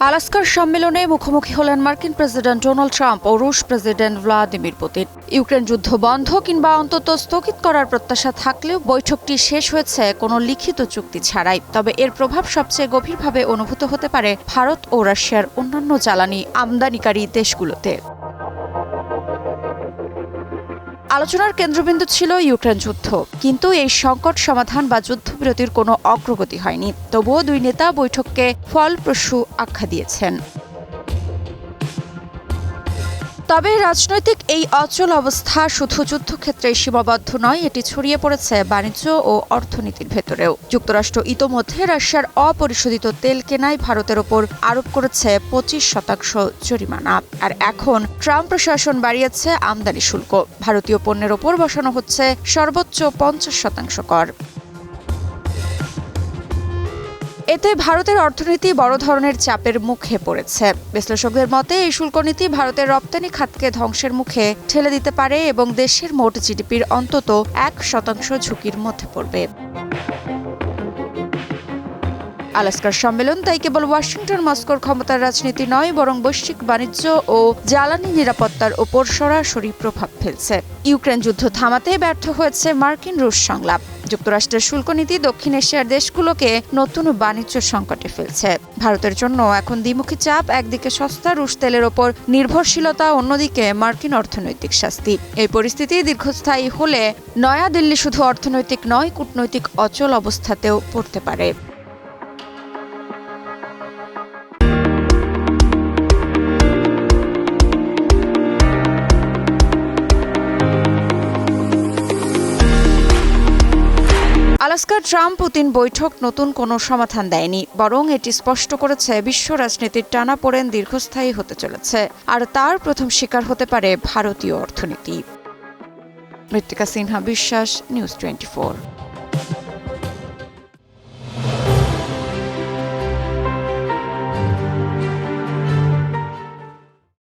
আলাস্কার সম্মেলনে মুখোমুখি হলেন মার্কিন প্রেসিডেন্ট ডোনাল্ড ট্রাম্প ও রুশ প্রেসিডেন্ট ভ্লাদিমির পুতিন। ইউক্রেন যুদ্ধ বন্ধ কিংবা অন্তত স্থগিত করার প্রত্যাশা থাকলেও বৈঠকটি শেষ হয়েছে কোনো লিখিত চুক্তি ছাড়াই। তবে এর প্রভাব সবচেয়ে গভীরভাবে অনুভূত হতে পারে ভারত ও রাশিয়ার অন্যান্য জ্বালানি আমদানিকারী দেশগুলোতে। আলোচনার কেন্দ্রবিন্দু ছিল ইউক্রেন যুদ্ধ, কিন্তু এই সংকট সমাধান বা যুদ্ধবিরতির কোনো অগ্রগতি হয়নি। তবুও দুই নেতা বৈঠককে ফলপ্রসূ আখ্যা দিয়েছেন। তবে রাজনৈতিক এই অচল অবস্থা শুধু যুদ্ধক্ষেত্রে সীমাবদ্ধ নয়, এটি ছড়িয়ে পড়েছে বাণিজ্য ও অর্থনীতির ভেতরেও। যুক্তরাষ্ট্র ইতোমধ্যে রাশিয়ার অপরিশোধিত তেল কেনায় ভারতের ওপর আরোপ করেছে পঁচিশ শতাংশ জরিমানা। আর এখন ট্রাম্প প্রশাসন বাড়িয়েছে আমদানি শুল্ক। ভারতীয় পণ্যের ওপর বসানো হচ্ছে সর্বোচ্চ পঞ্চাশ শতাংশ কর। এতে ভারতের অর্থনীতি বড় ধরনের চাপের মুখে পড়েছে। বিশ্লেষকদের মতে, এই শুল্ক নীতি ভারতের রপ্তানি খাতকে ধ্বংসের মুখে ঠেলে দিতে পারে এবং দেশের মোট জিডিপির অন্তত এক শতাংশ ঝুঁকির মধ্যে পড়বে। আলাস্কার সম্মেলন তাই কেবল ওয়াশিংটন মস্কোর ক্ষমতার রাজনীতি নয়, বরং বৈশ্বিক বাণিজ্য ও জ্বালানি নিরাপত্তার ওপর সরাসরি প্রভাব ফেলছে। ইউক্রেন যুদ্ধ থামাতে ব্যর্থ হয়েছে মার্কিন রুশ সংলাপ। যুক্তরাষ্ট্রের শুল্ক নীতি দক্ষিণ এশিয়ার দেশগুলোকে নতুন বাণিজ্য সংকটে ফেলছে। ভারতের জন্য এখন দ্বিমুখী চাপ, একদিকে সস্তা রুশ তেলের ওপর নির্ভরশীলতা, অন্যদিকে মার্কিন অর্থনৈতিক শাস্তি। এই পরিস্থিতি দীর্ঘস্থায়ী হলে নয়াদিল্লি শুধু অর্থনৈতিক নয়, কূটনৈতিক অচল অবস্থাতেও পড়তে পারে। আলাস্কার ট্রাম্প পুতিন বৈঠক নতুন কোনো সমাধান দেয়নি, বরং এটি স্পষ্ট করেছে বিশ্ব রাজনীতির টানা পড়েন দীর্ঘস্থায়ী হতে চলেছে, আর তার প্রথম শিকার হতে পারে ভারতীয় অর্থনীতি। মৃত্তিকা সিনহা বিশ্বাস, নিউজ টোয়েন্টি